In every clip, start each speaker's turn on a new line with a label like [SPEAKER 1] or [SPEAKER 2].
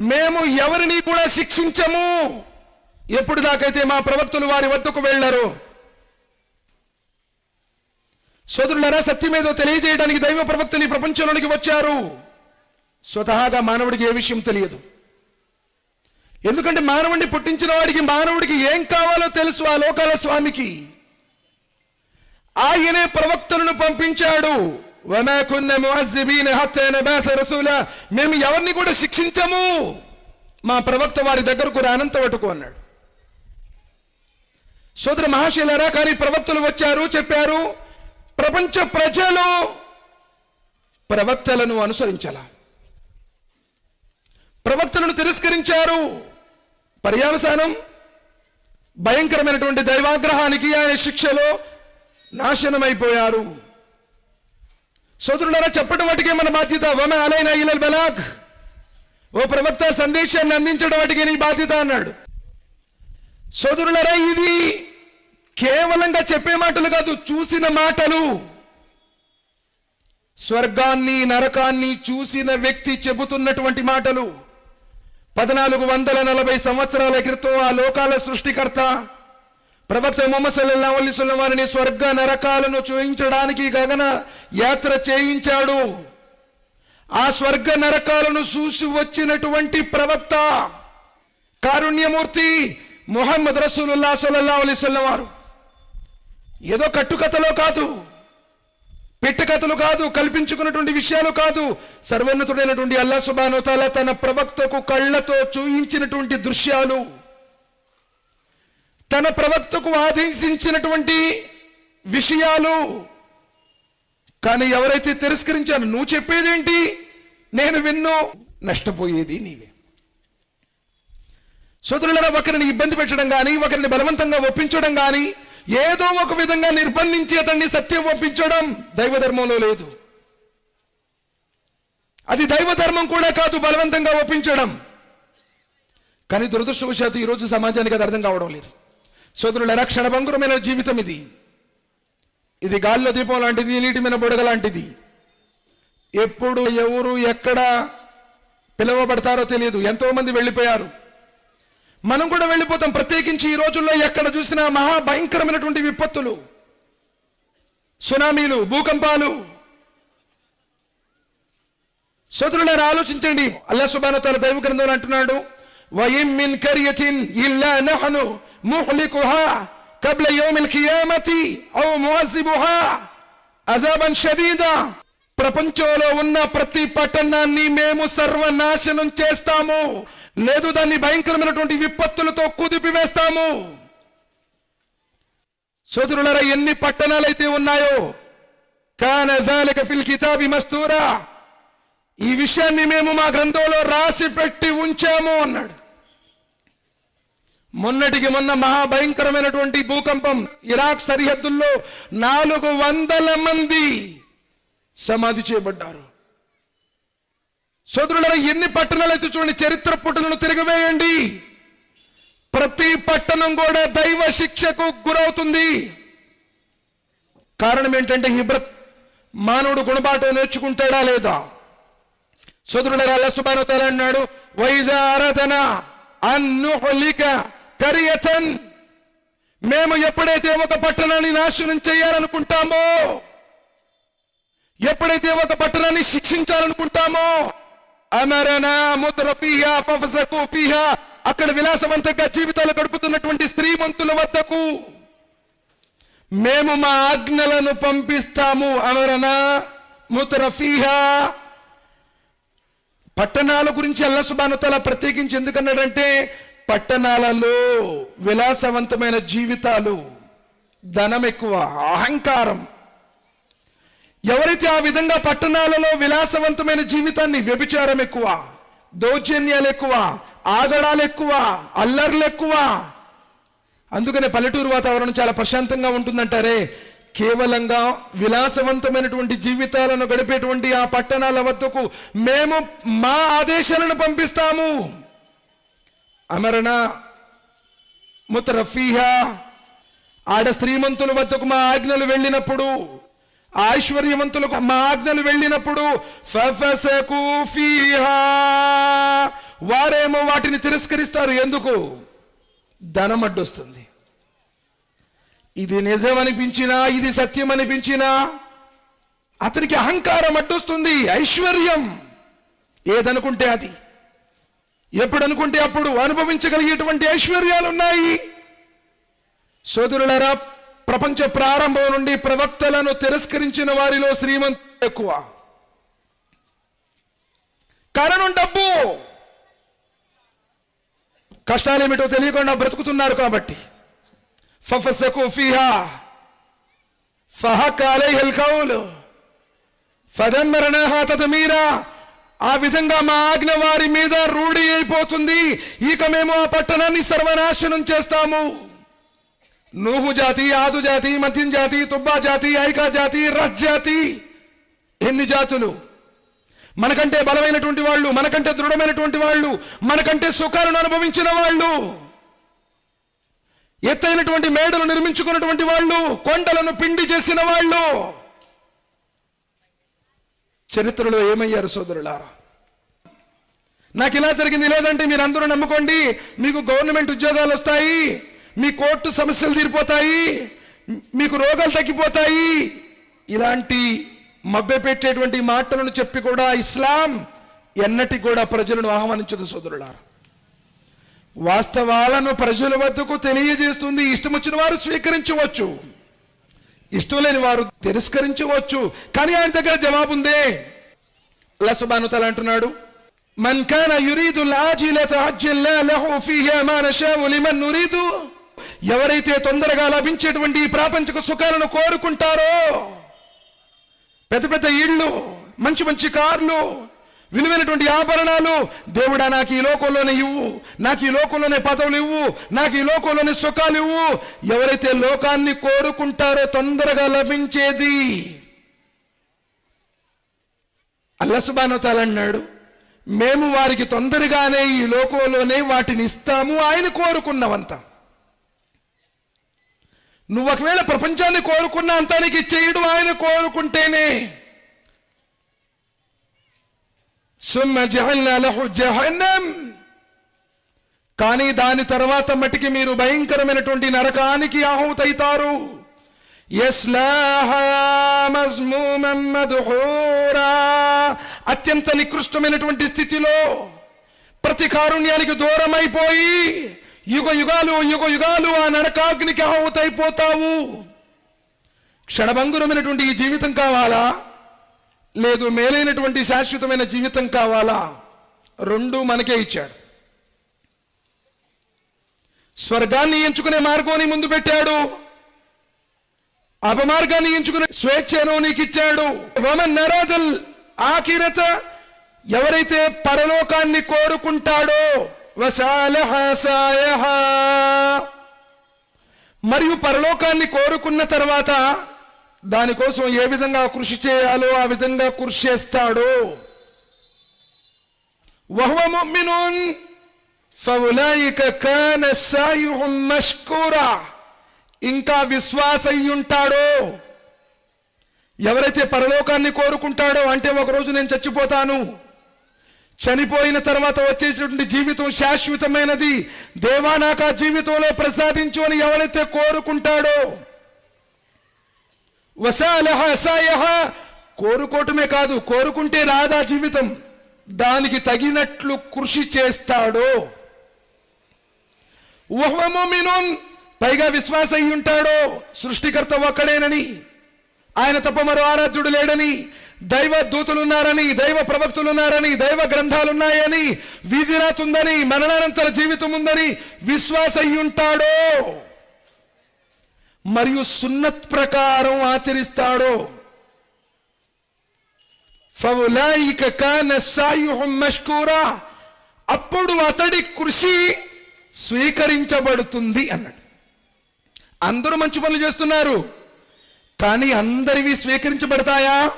[SPEAKER 1] మేము ఎవరిని కూడా శిక్షించము. ఎప్పుడు దాకైతే మా ప్రవక్తలు వారి వద్దకు వెళ్ళరు. సోదరులారా సత్యమేదో తెలియజేయడానికి దైవ ప్రవక్తలు ఈ ప్రపంచంలోనికి వచ్చారు. స్వతహాగా మానవుడికి ఏ విషయం తెలియదు. ఎందుకంటే మానవుడిని పుట్టించిన వాడికి మానవుడికి ఏం కావాలో తెలుసు ఆ లోకాల స్వామికి. ఆయనే ప్రవక్తలను పంపించాడు. వమా కున్న ముఅజ్జిబీన నబాస రసూలా మేము ఎవరిని కూడా శిక్షించము. మా ప్రవక్త వారి దగ్గరకు రానంత వటుకు అన్నాడు. సోదర మహాశీలరా కానీ ప్రవక్తలు వచ్చారు చెప్పారు ప్రపంచ ప్రజలు ప్రవక్తలను అనుసరించాల? ప్రవక్తలను తిరస్కరించారు. పర్యావసానం భయంకరమైనటువంటి దైవాగ్రహానికి ఆయన శిక్షలో నాశనమైపోయారు. సోదరులారా చెప్పడం వాటికే మన బాధ్యత. వమ అలైన ఇలల్ బలాక్ ఓ ప్రవక్త సందేశాన్ని అందించడం వాటికి నీ బాధ్యత అన్నాడు. సోదరులారా ఇది కేవలంగా చెప్పే మాటలు కాదు చూసిన మాటలు. స్వర్గాన్ని నరకాన్ని చూసిన వ్యక్తి చెబుతున్నటువంటి మాటలు. పద్నాలుగు వందల నలభై సంవత్సరాల క్రితం ఆ లోకాల సృష్టికర్త ప్రవక్త ముహమ్మద్ సల్లల్లాహు అలైహి వారిని స్వర్గ నరకాలను చూయించడానికి గగన యాత్ర చేయించాడు. ఆ స్వర్గ నరకాలను చూసి వచ్చినటువంటి ప్రవక్త కారుణ్యమూర్తి మొహమ్మద్ రసూలుల్లా సల్లల్లా అలైహి వారు. ఏదో కట్టుకథలో కాదు పెట్టకథలు కాదు కల్పించుకున్నటువంటి విషయాలు కాదు. సర్వోన్నతుడైనటువంటి అల్లా సుబాను తన ప్రవక్తకు కళ్ళతో చూయించినటువంటి దృశ్యాలు. తన ప్రవక్తకు ఆదేశించినటువంటి విషయాలు. కానీ ఎవరైతే తిరస్కరించాను నువ్వు చెప్పేదేంటి? నేను విన్ను నష్టపోయేది నీవే. సోదరులరా ఒకరిని ఇబ్బంది పెట్టడం కానీ ఒకరిని బలవంతంగా ఒప్పించడం కానీ ఏదో ఒక విధంగా నిర్బంధించి అతన్ని సత్యం ఒప్పించడం దైవధర్మంలో లేదు. అది దైవధర్మం కూడా కాదు బలవంతంగా ఒప్పించడం. కానీ దురదృష్టవశాత్తు ఈరోజు సమాజానికి అది అర్థం కావడం లేదు. సోదరుల క్షణభంగురమైన జీవితం ఇది. ఇది గాల్లో దీపం లాంటిది నీటి మీద బుడగ లాంటిది. ఎప్పుడు ఎవరు ఎక్కడ పిలువబడతారో తెలియదు. ఎంతోమంది వెళ్ళిపోయారు. మనం కూడా వెళ్ళిపోతాం. ప్రత్యేకించి ఈ రోజుల్లో ఎక్కడ చూసినా మహా భయంకరమైనటువంటి విపత్తులు. సునామీలు భూకంపాలు. సోదరులారా ఆలోచించండి. అల్లా సుబాన తన దైవ గ్రంథంలో అంటున్నాడు వయిం మిన్ కరియతిన్ ఇల్లా నహను ముహ్లికుహా కబ్ల يوم القيامة أو ముఅజ్జిబుహా عذابا شديدا. ప్రపంచంలో ఉన్న ప్రతి పట్టణాన్ని మేము సర్వనాశనం చేస్తాము. లేదు దాన్ని భయంకరమైనటువంటి విపత్తులతో కుదిపివేస్తాము. సోదరులరా ఎన్ని పట్టణాలైతే ఉన్నాయో కాన ఫిల్ కితాబి మస్తూరా. ఈ విషయాన్ని మేము మా గ్రంథంలో రాసి పెట్టి ఉంచాము అన్నాడు. మొన్నటికి మొన్న మహాభయంకరమైనటువంటి భూకంపం ఇరాక్ సరిహద్దుల్లో నాలుగు వందల మంది సమాధి చేయబడ్డారు. సోదరుల ఎన్ని పట్టణాలు అయితే చూడండి చరిత్ర పుటలను తిరగవేయండి. ప్రతి పట్టణం కూడా దైవ శిక్షకు గురవుతుంది. కారణం ఏంటంటే హిబ్రత్ మానవుడు గుణపాఠం నేర్చుకుంటాడా లేదా? సోదరుడు అల్లా సుబాను తాలా అన్నాడు వైజారతన అన్నుహలిక కరియటన్ మేము ఎప్పుడైతే ఒక పట్టణాన్ని నాశనం చేయాలనుకుంటామో ఎప్పుడైతే ఒక పట్టణాన్ని శిక్షించాలనుకుంటామో అమరనా ముద్ర అక్కడ విలాసవంతంగా జీవితాలు గడుపుతున్నటువంటి స్త్రీమంతుల వద్దకు మేము మా ఆజ్ఞలను పంపిస్తాము అమరనా ముద్ర పట్టణాల గురించి అల్లా సుబానుతల ప్రత్యేకించి ఎందుకన్నాడంటే పట్టణాలలో విలాసవంతమైన జీవితాలు ధనం ఎక్కువ అహంకారం. ఎవరైతే ఆ విధంగా పట్టణాలలో విలాసవంతమైన జీవితాన్ని వ్యభిచారం ఎక్కువ దౌర్జన్యాలు ఎక్కువ ఆగడాలు ఎక్కువ అల్లర్లు ఎక్కువ అందుకనే పల్లెటూరు వాతావరణం చాలా ప్రశాంతంగా ఉంటుందంటారే కేవలంగా విలాసవంతమైనటువంటి జీవితాలను గడిపేటువంటి ఆ పట్టణాల వద్దకు మేము మా ఆదేశాలను పంపిస్తాము. అమరణ ముతరఫీహా. ఆడ శ్రీమంతుల వద్దకు మా ఆజ్ఞలు వెళ్ళినప్పుడు ఐశ్వర్యవంతులకు మా ఆజ్ఞలు వెళ్ళినప్పుడు వారేమో వాటిని తిరస్కరిస్తారు ఎందుకు? ధనం అడ్డొస్తుంది ఇది నిజం అనిపించినా ఇది సత్యం అనిపించినా అతనికి అహంకారం అడ్డొస్తుంది ఐశ్వర్యం. ఏదనుకుంటే అది. ఎప్పుడు అనుకుంటే అప్పుడు అనుభవించగలిగేటువంటి ఐశ్వర్యాలు ఉన్నాయి. సోదరులరా ప్రపంచ ప్రారంభం నుండి ప్రవక్తలను తిరస్కరించిన వారిలో శ్రీమంతులు ఎక్కువ. కారణం డబ్బు. కష్టాలేమిటో తెలియకుండా బ్రతుకుతున్నారు కాబట్టి. ఫఫసకు ఫిహా. ఫహక్ అలైహిల్ కౌల్. ఫదమ్మరనహా తదమీరా. ఆ విధంగా మా ఆజ్ఞ వారి మీద రూఢి అయిపోతుంది. ఇక మేము ఆ పట్టణాన్ని సర్వనాశనం చేస్తాము. నూహు జాతి ఆదు జాతి మధ్యం జాతి తుబ్బా జాతి ఐకా జాతి రస్ జాతి. ఎన్ని జాతులు? మనకంటే బలమైనటువంటి వాళ్ళు మనకంటే దృఢమైనటువంటి వాళ్ళు మనకంటే సుఖాలను అనుభవించిన వాళ్ళు. ఎత్తైనటువంటి మేడలు నిర్మించుకున్నటువంటి వాళ్ళు కొండలను పిండి చేసిన వాళ్ళు. చరిత్రలో ఏమయ్యారు సోదరులారా? నాకు ఇలా జరిగింది లేదంటే మీరు అందరూ నమ్ముకోండి. మీకు గవర్నమెంట్ ఉద్యోగాలు వస్తాయి మీ కోర్టు సమస్యలు తీరిపోతాయి మీకు రోగాలు తగ్గిపోతాయి. ఇలాంటి మభ్యపెట్టేటువంటి మాటలను చెప్పి కూడా ఇస్లాం ఎన్నటి కూడా ప్రజలను ఆహ్వానించదు సోదరులారా. వాస్తవాలను ప్రజల వద్దకు తెలియజేస్తుంది. ఇష్టం వచ్చిన వారు స్వీకరించవచ్చు. ఇష్టం లేని వారు తిరస్కరించవచ్చు. కానీ ఆయన దగ్గర జవాబు ఉందే అల్లా తల అంటున్నాడు మన్ కాన యురీదు లాజిలత అజ్జల్నా లహు ఫీహా మా నషావు లిమన్ నురీదు. ఎవరైతే తొందరగా లభించేటువంటి ఈ ప్రాపంచిక సుఖాలను కోరుకుంటారో పెద్ద పెద్ద ఇళ్ళు మంచి మంచి కార్లు విలువైనటువంటి ఆభరణాలు. దేవుడా నాకు ఈ లోకంలోనే ఇవ్వు. నాకు ఈ లోకంలోనే పదవులు ఇవ్వు. నాకు ఈ లోకంలోనే సుఖాలు ఇవ్వు. ఎవరైతే లోకాన్ని కోరుకుంటారో తొందరగా లభించేది. అల్లసుబానతాలు అన్నాడు మేము వారికి తొందరగానే ఈ లోకంలోనే వాటిని ఇస్తాము. ఆయన కోరుకున్నవంత. నువ్వు ఒకవేళ ప్రపంచాన్ని కోరుకున్న అంతానికి ఇచ్చేయడు ఆయన కోరుకుంటేనే సుమ్మ జహల్నా లహు జహన్నం కానీ దాని తర్వాత మటికి మీరు భయంకరమైనటువంటి నరకానికి ఆహుతైతారు. అత్యంత నికృష్టమైనటువంటి స్థితిలో ప్రతి కారుణ్యానికి దూరం అయిపోయి యుగ యుగాలు యుగ యుగాలు ఆ నరకాగ్నికి ఆహుతైపోతావు. క్షణభంగురమైనటువంటి ఈ జీవితం కావాలా? లేదు మేలైనటువంటి శాశ్వతమైన జీవితం కావాలా? రెండు మనకే ఇచ్చాడు. స్వర్గాన్ని ఎంచుకునే మార్గాన్ని ముందు పెట్టాడు. అపమార్గాన్ని ఎంచుకునే స్వేచ్ఛను నీకు ఇచ్చాడు వమన్ నరాజల్ ఆఖిరత ఎవరైతే పరలోకాన్ని కోరుకుంటాడో మరియు పరలోకాన్ని కోరుకున్న తర్వాత దానికోసం ఏ విధంగా కృషి చేయాలో ఆ విధంగా కృషి చేస్తాడు. వహువ ఫౌలైక కాన సాయుహుం మష్కూరా. ఇంకా విశ్వాసయ్యుంటాడో? ఎవరైతే పరలోకాన్ని కోరుకుంటాడో అంటే ఒక రోజు నేను చచ్చిపోతాను. చనిపోయిన తర్వాత వచ్చేటువంటి జీవితం శాశ్వతమైనది. దేవా నాకు ఆ జీవితంలో ప్రసాదించు అని ఎవరైతే కోరుకుంటాడో? వసాలహ అసాయహ. కోరుకోవటమే కాదు కోరుకుంటే రాదా జీవితం. దానికి తగినట్లు కృషి చేస్తాడో. ఊహమోమినోన్ పైగా విశ్వాస అయి ఉంటాడో. సృష్టికర్త ఒక్కడేనని. ఆయన తప్ప మరో ఆరాధ్యుడు లేడని. దైవ దూతలున్నారని దైవ ప్రవక్తులున్నారని దైవ గ్రంథాలున్నాయని. వీధిరాతుందని మరణానంతర జీవితం ఉందని విశ్వాస అయి ఉంటాడో. మరియు సున్నత్ ప్రకారం ఆచరిస్తాడో. ఫౌలాయిక మష్కూరా అప్పుడు అతడి కృషి స్వీకరించబడుతుంది అన్నాడు. అందరూ మంచి పనులు చేస్తున్నారు కానీ అందరివి స్వీకరించబడతాయా?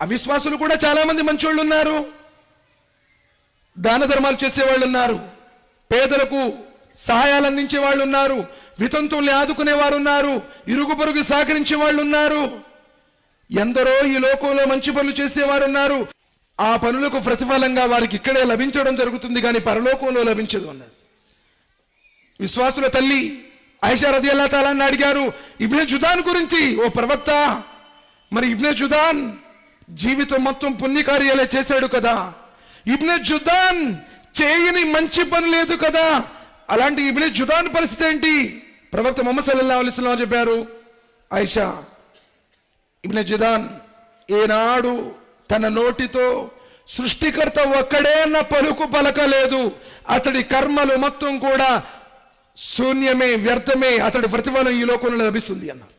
[SPEAKER 1] అవిశ్వాసులు కూడా చాలా మంది మంచోళ్ళు ఉన్నారు. దాన ధర్మాలు చేసేవాళ్ళు ఉన్నారు. పేదలకు సహాయాలు అందించే వాళ్ళు ఉన్నారు. వితంతుల్ని ఆదుకునే వారు ఉన్నారు ఇరుగు పొరుగు సహకరించే వాళ్ళు ఉన్నారు ఎందరో ఈ లోకంలో మంచి పనులు చేసేవారు ఉన్నారు ఆ పనులకు ప్రతిఫలంగా వారికి ఇక్కడే లభించడం జరుగుతుంది కానీ పరలోకంలో లభించదు అన్నాడు. విశ్వాసుల తల్లి ఐషా రది అల్లా తాలాన్ని అడిగారు ఇబ్నే జుదాన్ గురించి ఓ ప్రవక్త మరి ఇబ్నే జుదాన్ జీవితం మొత్తం పుణ్యకార్యాలే చేశాడు కదా. ఇబ్నే జుదాన్ చేయని మంచి పని లేదు కదా. అలాంటి ఇబ్నే జుదాన్ పరిస్థితి ఏంటి? ప్రవక్త మొహమ్మద్ సల్లల్లాహు అలైహి చెప్పారు ఐషా ఇబ్న జిదాన్ ఏనాడు తన నోటితో సృష్టికర్త ఒక్కడే అన్న పలుకు పలకలేదు. అతడి కర్మలు మొత్తం కూడా శూన్యమే వ్యర్థమే. అతడి ప్రతిఫలం ఈ లోకంలో లభిస్తుంది అన్నారు.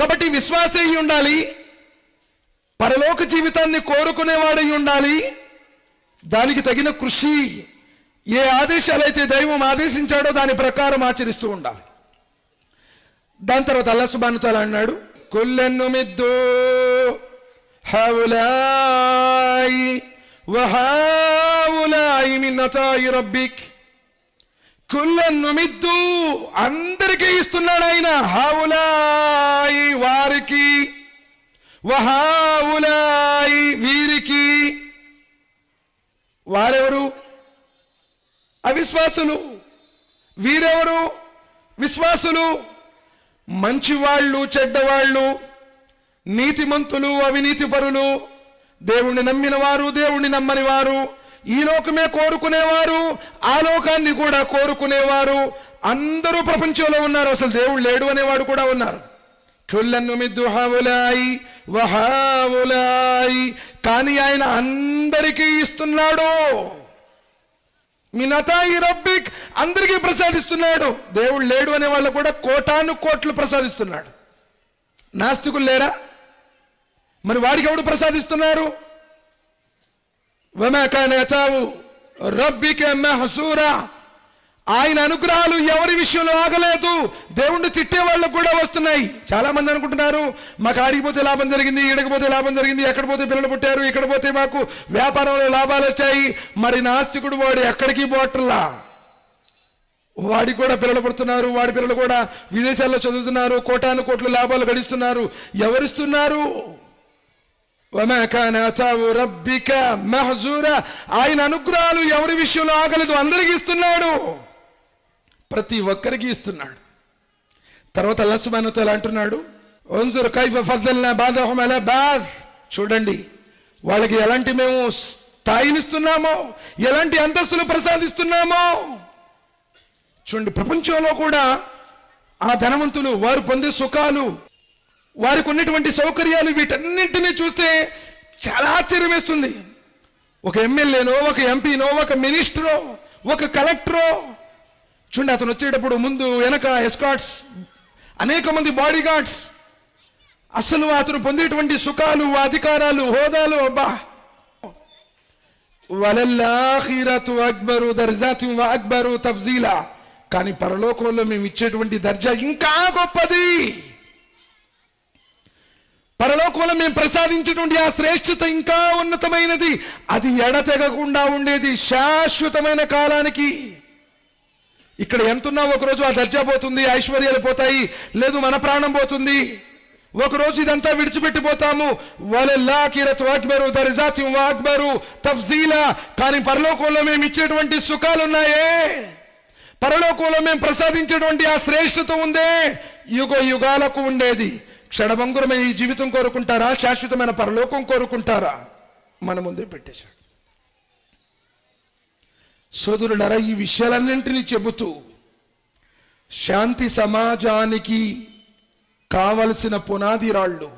[SPEAKER 1] కాబట్టి విశ్వాసయ్యి ఉండాలి. పరలోక జీవితాన్ని కోరుకునేవాడై ఉండాలి. దానికి తగిన కృషి ఏ ఆదేశాలైతే దైవం ఆదేశించాడో దాని ప్రకారం ఆచరిస్తూ ఉండాలి. దాని తర్వాత అల్లా సుబాను తాలా అన్నాడు కొల్లెన్ను మిద్దు హౌలాయి వహావులాయి మిన్నతాయి రబ్బిక్. కుల్లెన్ను మిద్దు అందరికీ ఇస్తున్నాడు ఆయన హావులాయి వారికి వహావులాయి వీరికి. వారెవరు అవిశ్వాసులు. వీరెవరు? విశ్వాసులు. మంచివాళ్ళు చెడ్డవాళ్ళు నీతిమంతులు అవినీతి పరులు దేవుణ్ణి నమ్మిన వారు దేవుణ్ణి నమ్మని వారు ఈ లోకమే కోరుకునేవారు ఆ లోకాన్ని కూడా కోరుకునేవారు. అందరూ ప్రపంచంలో ఉన్నారు. అసలు దేవుడు లేడు అనేవాడు కూడా ఉన్నారు. వహావులాయి. కానీ ఆయన అందరికీ ఇస్తున్నాడు. మీ నతాయి రబ్బిక్ అందరికీ ప్రసాదిస్తున్నాడు. దేవుడు లేడు అనే వాళ్ళు కూడా కోటాను కోట్లు ప్రసాదిస్తున్నాడు. నాస్తికులు లేరా? మరి వాడికి ఎవడు ప్రసాదిస్తున్నారు? వమకనతావు రబ్బికే మహసూరా? ఆయన అనుగ్రహాలు ఎవరి విషయంలో ఆగలేదు? దేవుణ్ణి తిట్టే వాళ్ళకు కూడా వస్తున్నాయి. చాలా మంది అనుకుంటున్నారు మాకు ఆడిపోతే లాభం జరిగింది ఈడకపోతే లాభం జరిగింది ఎక్కడ పోతే పిల్లలు పుట్టారు ఇక్కడ పోతే మాకు వ్యాపారంలో లాభాలు వచ్చాయి. మరి నాస్తికుడు వాడు ఎక్కడికి పోటర్లా వాడికి కూడా పిల్లలు పుడుతున్నారు వాడి పిల్లలు కూడా విదేశాల్లో చదువుతున్నారు కోటాను కోట్లు లాభాలు గడిస్తున్నారు. ఎవరిస్తున్నారు? రబ్బిక మహజూరా. ఆయన అనుగ్రహాలు ఎవరి విషయంలో ఆగలేదు? అందరికీ ఇస్తున్నాడు. ప్రతి ఒక్కరికి ఇస్తున్నాడు. తర్వాత అల్లా సుబ్హానహు వతఆలా అంటున్నాడు ఉన్జుర్ కైఫ ఫద్దల్నా బాదహుం అలా బాద్. చూడండి వాళ్ళకి ఎలాంటి మేము స్థాయినిస్తున్నామో ఎలాంటి అంతస్తులు ప్రసాదిస్తున్నామో. చూడండి ప్రపంచంలో కూడా ఆ ధనవంతులు వారు పొందే సుఖాలు వారికి ఉన్నటువంటి సౌకర్యాలు వీటన్నింటినీ చూస్తే చాలా ఆశ్చర్యం వేస్తుంది. ఒక ఎమ్మెల్యేనో ఒక ఎంపీనో ఒక మినిస్టరో ఒక కలెక్టరో చూడండి అతను వచ్చేటప్పుడు ముందు వెనక ఎస్కాట్స్ అనేక మంది బాడీ గార్డ్స్ అసలు అతను పొందేటువంటి సుఖాలు అధికారాలు హోదాలు అబ్బా. వలల్లాఖిరతు అక్బరు దర్జాతు అక్బరు తఫ్జీలా. కానీ పరలోకంలో మేము ఇచ్చేటువంటి దర్జా ఇంకా గొప్పది. పరలోకంలో మేము ప్రసాదించేటువంటి ఆ శ్రేష్ఠత ఇంకా ఉన్నతమైనది. అది ఎడతెగకుండా ఉండేది శాశ్వతమైన కాలానికి. ఇక్కడ ఎంతున్నా ఒకరోజు ఆ దర్జా పోతుంది ఐశ్వర్యాలు పోతాయి. లేదు మన ప్రాణం పోతుంది. ఒకరోజు ఇదంతా విడిచిపెట్టిపోతాము. అక్బరు అక్బరు తఫ్జీలా. కానీ పరలోకంలో మేము ఇచ్చేటువంటి సుఖాలు ఉన్నాయే. పరలోకంలో మేము ప్రసాదించేటువంటి ఆ శ్రేష్ఠత ఉందే. యుగ యుగాలకు ఉండేది. క్షణభంగురమైన ఈ జీవితం కోరుకుంటారా? శాశ్వతమైన పరలోకం కోరుకుంటారా? మన ముందే పెట్టేశాడు. సోదరులరా ఈ విషయాలన్నింటినీ చెబుతూ శాంతి సమాజానికి కావలసిన పునాది రాళ్ళు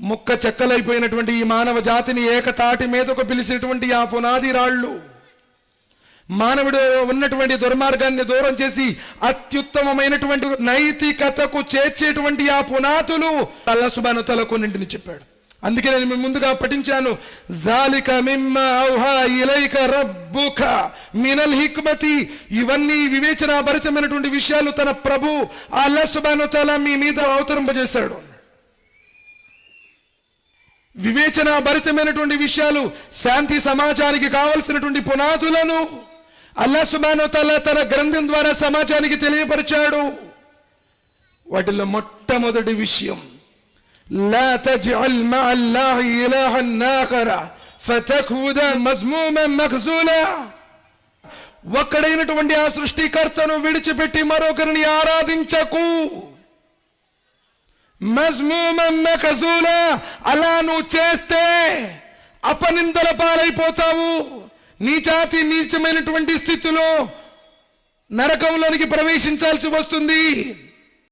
[SPEAKER 1] ముక్క చెక్కలైపోయినటువంటి ఈ మానవ జాతిని ఏకతాటి మీదకు పిలిచినటువంటి ఆ పునాది రాళ్ళు మానవుడు ఉన్నటువంటి దుర్మార్గాన్ని దూరం చేసి అత్యుత్తమమైనటువంటి నైతికతకు చేర్చేటువంటి ఆ పునాతులు అల్లా నింటిని చెప్పాడు. అందుకే నేను ముందుగా పఠించాను. జాలిక మిమ్మ ఔహా ఇలైక రబ్బుక మినల్ హిక్మతి ఇవన్నీ వివేచన భరితమైనటువంటి విషయాలు తన ప్రభు అల్లా సుబాను మీ మీద అవతరింపజేశాడు. వివేచనాభరితమైనటువంటి విషయాలు శాంతి సమాజానికి కావలసినటువంటి పునాదులను అల్లా సుబాను తన గ్రంథం ద్వారా సమాజానికి తెలియపరిచాడు. వాటిలో మొట్టమొదటి విషయం لا تجعل مع الله إلها آخر فتكون مذموما مخزولا ఒక్కడైనటువంటి ఆ సృష్టికర్తను విడిచిపెట్టి మరొకరిని ఆరాధించకు మజ్మూమం మఖజూలా అలా నువ్వు చేస్తే అపనిందల పాలైపోతావు నీచాతి నీచమైనటువంటి స్థితిలో నరకంలోనికి ప్రవేశించాల్సి వస్తుంది